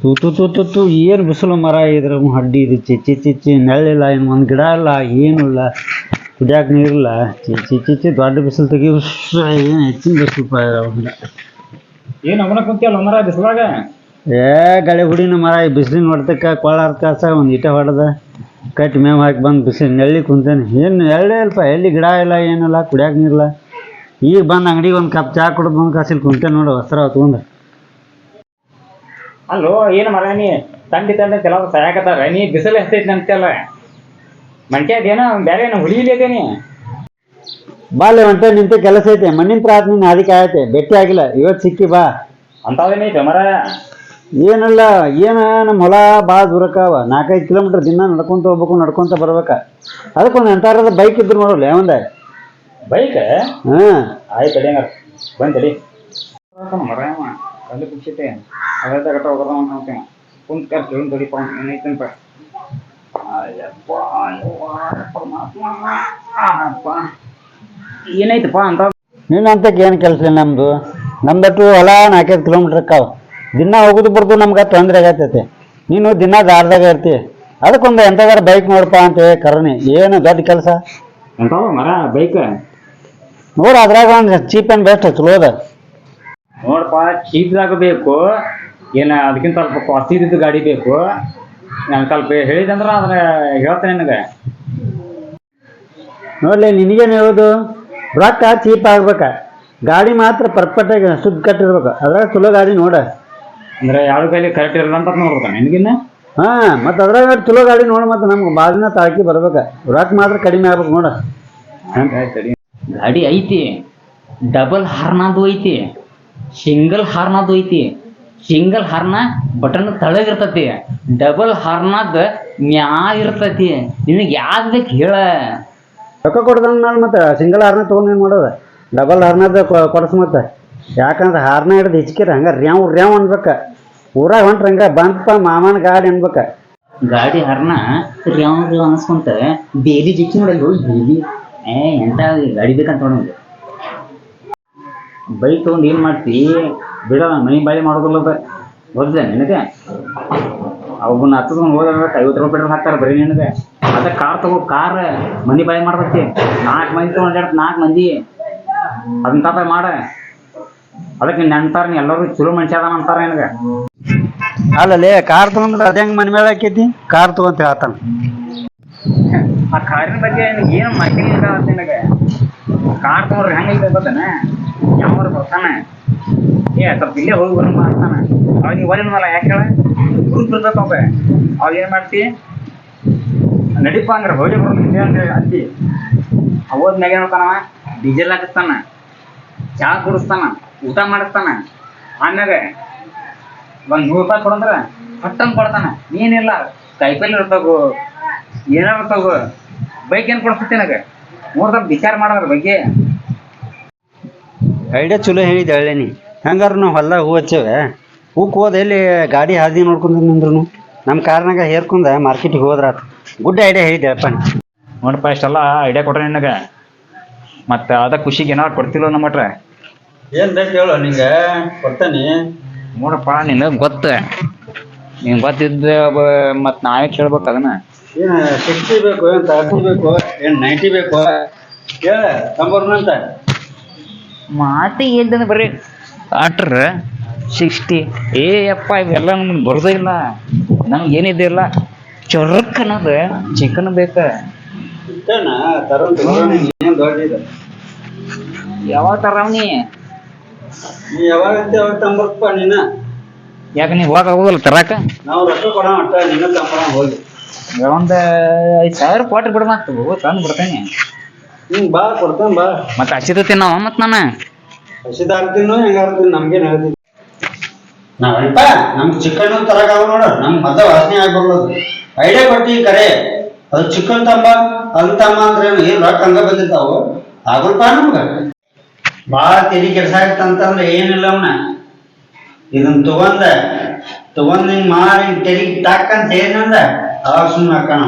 ತೂ ತು ತು ತು ತು ಏನು ಬಿಸಿಲು ಮರ ಇದ್ರ ಹಡ್ಡಿ ಇದು ಚಿಚ್ಚಿ ಚಿಚ್ಚಿ ನೆಳ್ಳಿಲ್ಲ ಏನು ಒಂದು ಗಿಡ ಇಲ್ಲ ಏನೂ ಇಲ್ಲ ಕುಡಿಯಾಕ ನೀರಿಲ್ಲ. ಚಿಚ್ಚಿ ಚಿಚ್ಚಿ ದೊಡ್ಡ ಬಿಸಿಲು ತೆಗಿ ಏನು ಹೆಚ್ಚಿನ ಬಿಸಿಲು ಅವನ್ನ ಏನು ಅವನ ಕುಂತಿಯಲ್ಲ ಮರ ಬಿಸಿಲಾಗ? ಏ ಗಳೆ ಹುಡಿನ ಮರ ಈ ಬಿಸಿಲಿನ ಹೊಡೆದಕ್ಕೆ ಕೊಳ್ಳಾರ್ದ ಕಾಸ ಒಂದು ಇಟ ಹೊಡೆದ. ಕಟ್ಟಿ ಮೇವ್ ಹಾಕಿ ಬಂದು ಬಿಸಿಲು ನೆಳ್ಳಿ ಕುಂತೇನೆ. ಏನು ಎಳ್ಳೆ ಇಲ್ಪ ಎಲ್ಲಿ ಗಿಡ ಇಲ್ಲ ಏನಿಲ್ಲ ಕುಡಿಯಾಕ ನೀರಿಲ್ಲ. ಈಗ ಬಂದು ಅಂಗಡಿಗೆ ಒಂದು ಕಪ್ ಚಾ ಕುಡಿದು ಬಂದು ಕಾಸಿಲ್ ಕುಂತೇನೆ ನೋಡು ವಸ್ತ್ರ ತೊಗೊಂಡು. ಅಲ್ಲೋ ಏನು ಮರ ನೀ? ತಂಡಿ ತಂಡ ಕೆಲವು ಸಾಯಕತ್ತಾರ. ನೀ ಬಿಸಿಲು ಎಷ್ಟೈತಿ ಅಂತಲ್ಲ ಮಂಟ್ಯ ಅದೇನೋ ಬೇರೆ ಏನೋ ಹುಳಿಲೇದೇನಿ ಬಾಲೆ ಹೊಂಟೆ ನಿಂತ ಕೆಲಸ ಐತೆ ಮಣ್ಣಿನ ಪ್ರಾತ್ ನೀನು ಅದಕ್ಕೆ ಆಯ್ತೆ ಭೇಟಿ ಆಗಿಲ್ಲ ಇವತ್ತು ಸಿಕ್ಕಿ ಬಾ. ಅಂತಾವೇನೈತೆ ಮರ? ಏನಲ್ಲ ಏನ ನಮ್ಮ ಹೊಲ ಭಾಳ ದೂರಕ್ಕಾವ ನಾಲ್ಕೈದು ಕಿಲೋಮೀಟರ್ ದಿನ ನಡ್ಕೊಂತ ಹೋಗ್ಬೇಕು ನಡ್ಕೊಂತ ಬರ್ಬೇಕ. ಅದಕ್ಕೊಂದು ಎಂತಾರದ ಬೈಕ್ ಇದ್ರು ನೋಡಲ್ಲ ಯಾವಂದ ಬೈಕ್ ಹಾಂ. ಆಯ್ತು ಅಡಿ ಬಂದ್ ಮರ ಕಲ್ಲು ಕುಡ್ಸೈತೆ ಅವೆಲ್ಲ ಗಟ್ಟ ಹೋಗೋದ ಅಂತ ಕುಂತ ಕರ್ ಕೇಳಿ ತಡಿಪ ಏನೈತಂತ ಅಂತ? ನಿನ್ನಂತಕ್ಕೆ ಏನು ಕೆಲಸ ಇಲ್ಲ ನಮ್ಮದು ನಮ್ದಟ್ಟು ಹೊಲ ನಾಲ್ಕೈದು ಕಿಲೋಮೀಟ್ರ್ ಅಕ್ಕಾವ ದಿನ ಹೋಗುದು ಬರ್ದು ನಮ್ಗೆ ತೊಂದರೆ ಆಗತ್ತೈತೆ ನೀನು ದಿನ ದಾರದಾಗ ಇರ್ತಿ. ಅದಕ್ಕೊಂದು ಎಂಥದಾರ ಬೈಕ್ ನೋಡಪ್ಪ ಅಂತ ಹೇಳಿ ಕರ್ನಿ. ಏನು ದೊಡ್ಡ ಕೆಲಸ? ಎಂತಾವ ಮರ ಬೈಕ್ ನೋಡು ಅದ್ರಾಗ ಒಂದು ಚೀಪ್ ಆ್ಯಂಡ್ ಬೆಸ್ಟ್ ಚಲೋ ಅದ. ನೋಡಪ್ಪ ಚೀಪ್ದಾಗ ಬೇಕು ಏನು ಅದಕ್ಕಿಂತ ಸ್ವಲ್ಪ ಕಾಸ್ಟ್ಲಿ ಇದ್ದಿದ್ದು ಗಾಡಿ ಬೇಕು. ನಾನು ಸ್ವಲ್ಪ ಹೇಳಿದಂದ್ರೆ ಅದನ್ನ ಹೇಳ್ತೇನೆ ನಿನಗೆ. ನೋಡ್ಲಿ ನಿನಗೇನು ಹೇಳೋದು? ರೊಕ್ಕ ಚೀಪ್ ಆಗ್ಬೇಕ. ಗಾಡಿ ಮಾತ್ರ ಪರ್ಫೆಕ್ಟಾಗಿ ಸುದ್ದ ಕಟ್ಟಿರ್ಬೇಕು. ಅದ್ರಾಗ ಚಲೋ ಗಾಡಿ ನೋಡ. ಅಂದ್ರೆ ಎರಡು ಕೈಲಿ ಕರೆಕ್ಟ್ ಇರಲ್ಲ ಅಂತ ನೋಡ್ಬೇಕು ನಿನಗಿನ್ನ? ಹಾಂ ಮತ್ತು ಅದ್ರಾಗ ಚಲೋ ಗಾಡಿ ನೋಡಿ ಮತ್ತು ನಮ್ಗೆ ಬಾಗಿನ ತಾಕಿ ಬರ್ಬೇಕು. ರೊಕ್ಕ ಮಾತ್ರ ಕಡಿಮೆ ಆಗ್ಬೇಕು ನೋಡ. ಗಾಡಿ ಐತಿ. ಡಬಲ್ ಹಾರ್ನಾದು ಐತಿ. ಸಿಂಗಲ್ ಹಾರ್ನದು ಐತಿ. ಸಿಂಗಲ್ ಹಾರ್ನ ಬಟನ್ ತಳಗಿರ್ತತಿ ಡಬಲ್ ಹಾರ್ನದ ಮ್ಯಾಗ ಇರ್ತತಿ. ನಿನಗೆ ಯಾವ್ದು ಬೇಕು ಹೇಳ. ರೊಕ್ಕ ಕೊಡ್ದಂಗೆ ನಾನು ಮತ್ತೆ ಸಿಂಗಲ್ ಹಾರ್ನ ತೊಗೊಂಡು ಏನು ಮಾಡೋದು? ಡಬಲ್ ಹಾರ್ನದ ಕೊಡಸ್ ಮತ್ತೆ. ಯಾಕಂದ್ರೆ ಹಾರ್ನ ಹಿಡ್ದು ಹಿಚ್ಕಿರ ಹಂಗೆ ರ್ಯಾವ್ ರ್ಯಾವ್ ಅನ್ಬೇಕು. ಊರಾಗ ಹೊಂಟ್ರ ಹಂಗೆ ಬಂತಪ್ಪ ಮಾಮನ ಗಾಡಿ ಅನ್ಬೇಕು. ಗಾಡಿ ಹಾರ್ನ ರ್ಯಾವ್ ರ್ಯಾವ್ ಅನ್ಸ್ಕೊಂತ ಬೇಲಿ ಜಿಕ್ಕಿ ನೋಡಲ್ಲ ಬೇಲಿ. ಏ ಎಂತ ಗಾಡಿ ಬೇಕಂತ ನೋಡಂಗೆ ಬೈಕ್ ತೊಗೊಂಡು ಏನು ಮಾಡ್ತಿ? ಬಿಡಲ್ಲ ಮನೆ ಬಾಳಿ ಮಾಡೋದಿಲ್ಲ ಅದ. ಗೊತ್ತಿಲ್ಲ ನಿನಗೆ? ಅವನ್ನ ಹತ್ತಿಸ್ಕೊಂಡು ಹೋದ್ರೆ ಐವತ್ತು ರೂಪಾಯಿ ಪೆಟ್ರೋಲ್ ಹಾಕ್ತಾರೆ ಬರೀ ನಿನಗೆ. ಅದ ಕಾರ್ ತಗೋ ಕಾರ್ ಮನೆ ಬಾಯಿ ಮಾಡ್ಬೇಕು. ನಾಲ್ಕು ಮಂದಿ ತೊಗೊಂಡು ನಾಲ್ಕು ಮಂದಿ. ಅದನ್ನ ತಾಪ ಮಾಡ. ಅದಕ್ಕೆ ನಿನ್ನ ಅಂತಾರ ನೀ ಎಲ್ಲರೂ ಚಲೋ ಮನುಷ್ಯ ಅದಾನ ಅಂತಾರ ನಿನಗೆ. ಅಲ್ಲಲ್ಲೇ ಕಾರ್ ತಗೊಂಡ್ರೆ ಅದ ಹೆಂಗ್ ಮನೆ ಮೇಲೆ ಹಾಕೈತಿ ಕಾರ್ ತಗೊಂತ ಹೇಳ್ತಾನೆ. ಆ ಕಾರಿನ ಬಗ್ಗೆ ಏನು ಮಾಹಿತಿ ಇಲ್ಲ ಅಂತ ನಿನಗೆ. ಕಾರ್ ತಗೊಂಡ್ರೆ ಹೆಂಗೈತೆ ಗೊತ್ತೇನ? ಯಾವಾಗ ಬರ್ತಾನೆ? ಏ, ಸ್ವಲ್ಪ ಇಲ್ಲೇ ಹೋಗಿ ಬರೋಣ ಅಂತಾನೆ. ಅವಾಗ ನೀವು ಒಲಿನಲ್ಲ ಯಾಕೆ ಹೇಳ? ಗುರು ಅವ ಅವಾಗ ಏನು ಮಾಡ್ತಿ? ನಡಿಪ ಅಂದ್ರೆ ಹೋಗಿ ಬರೋಣ ಹಿಂದೆ ಅಂತ ಹೋದ್ಮ್ಯಾಗ ಏನು ಮಾಡ್ತಾನವ? ಡೀಸೆಲ್ ಹಾಕಿಸ್ತಾನ. ಚಹಾ ಕುಡಿಸ್ತಾನ. ಊಟ ಮಾಡಿಸ್ತಾನ. ಆಮ್ಯಾಗ ಒಂದು ನೂರು ರೂಪಾಯಿ ಕೊಡಂದ್ರೆ ಪಟ್ಟಂಗೆ ಕೊಡ್ತಾನ. ನೀನಿಲ್ಲ, ಕೈಪಲ್ಲಿ ಇರ್ತಾಗು, ಏನಾರ ಇರ್ತಾಗು. ಬೈಕ್ ಏನು ಕೊಡಿಸ್ತಿ ನನಗೆ? ಸ್ವಲ್ಪ ವಿಚಾರ ಮಾಡೋದ್ರ ಬಗ್ಗೆ. ಐಡಿಯಾ ಚಲೋ ಹೇಳಿದೆ ಹೇಳೇನಿ ಹಂಗಾರ ನಾವು ಹೊಲ್ದಾಗ ಹೂ ಹಚ್ಚೇವೆ. ಹೂಕ್ ಹೋದ ಎಲ್ಲಿ ಗಾಡಿ ಹಾದಿ ನೋಡ್ಕೊಂಡು ನಿಂದ್ರು ನಮ್ಮ ಕಾರ್ನಾಗ ಹೇರ್ಕೊಂಡ ಮಾರ್ಕೆಟಿಗೆ ಹೋದ್ರ ಗುಡ್ ಐಡಿಯಾ ಹೇಳಿದೆ ಅಪ್ಪ ನೋಡಪ್ಪ ಇಷ್ಟೆಲ್ಲ ಐಡಿಯಾ ಕೊಟ್ರೆ ನಿನಗೆ. ಮತ್ತೆ ಅದ ಖುಷಿಗೆ ಏನಾರು ಕೊಡ್ತಿಲ್ಲ ನಮ್ಮ ಹತ್ರ? ಏನು ಬೇಕು ಹೇಳು ನಿಂಗೆ ಕೊಡ್ತಾನೆ. ನೋಡಪ್ಪ ನಿನಗೆ ಗೊತ್ತ. ನಿಂಗೆ ಗೊತ್ತಿದ್ದ ಮತ್ತೆ ನಾವೇ ಕೇಳ್ಬೇಕು ಅದನ್ನ. ಏನು ಸಿಕ್ಸ್ಟಿ ಬೇಕು ಏನು ತರ್ಟಿ ಬೇಕು ಏನು ನೈಂಟಿ ಬೇಕು? ಹೇಳ ತಂಬರ್ನಂತ. ಮಾತೆ ಎಲ್ದಂದ್ರೆ ಬರೀ ಆಟ್ರ ಸಿಕ್ಸ್ಟಿ ಏ ಅಪ್ಪ ಇವೆಲ್ಲ ನಮ್ಗೆ ಬರೋದೇ ಇಲ್ಲ. ನಮ್ಗೆ ಏನಿದೆ ಇಲ್ಲ. ಚೊರಕ್ ಅನ್ನೋದು ಚಿಕನ್ ಬೇಕ. ಯಾವಾಗ ತರವ್ನಿ? ನೀ ಯಾವಾಗ ಅಂತ ಯಾವಾಗ ತಂಬರ್ಪ ನೀನ? ಯಾಕೆ ನೀವು ಹೋಗಕ್ ಆಗೋದಿಲ್ಲ ತರಾಕ? ನಾವು ರೊಕ್ಕ ಕೊಡೋಣ ಅಟ್ಟ ನಿನ್ನ ತಂಬರ ಹೋಗಿ. ಒಂದು ಐದು ಸಾವಿರ ಕೊಟ್ಟು ಬಿಡ್ಮಾತು ತಂದು ಬಿಡ್ತೇನೆ. ಹ್ಞೂ ಬಾ ಕೊಡ್ತಾನೆ ಬಾ. ಮತ್ತೆ ಹಚ್ಚಿದ ನಾವು ಮತ್ತೆ ನಾನು? ಹಸಿದಾಗ್ತೀನೋ ಹೆಂಗಾಗ್ತೀನಿ ನಮ್ಗೇನು ಹೇಳ್ತೀನಿ ನಾವಲ್ಪ ನಮ್ಗೆ ಚಿಕನ್ ತರಕಾವ ನೋಡ, ನಮ್ ಮತ ವಾಸನೆ ಆಗ್ಬಾರ್ದು ಐಡಿಯಾ ಕೊಟ್ಟಿ ಕರೆ ಅದು ಚಿಕನ್ ತಂಬ ಅದು ತಂಬ ಅಂದ್ರೆ ಏನು ರೊಕ್ಕ ಹಂಗ ಬಂದಿರ್ತಾವು ಆಗಲ್ಪ ನಮ್ಗ. ಭಾಳ ತೆರಿ ಕೆಲಸ ಅಂತಂದ್ರೆ ಏನಿಲ್ಲ ಅವನ. ಇದನ್ನ ತಗೊಂಡ, ತಗೊಂಡ್ ಹಿಂಗ್ ಮಾಡಿ ತೆರಿಗೆ ತಾಕಂತ ಏನಂದ ಅವಾಗ ಸುಮ್ಮನೆ ಹಾಕೋಣ.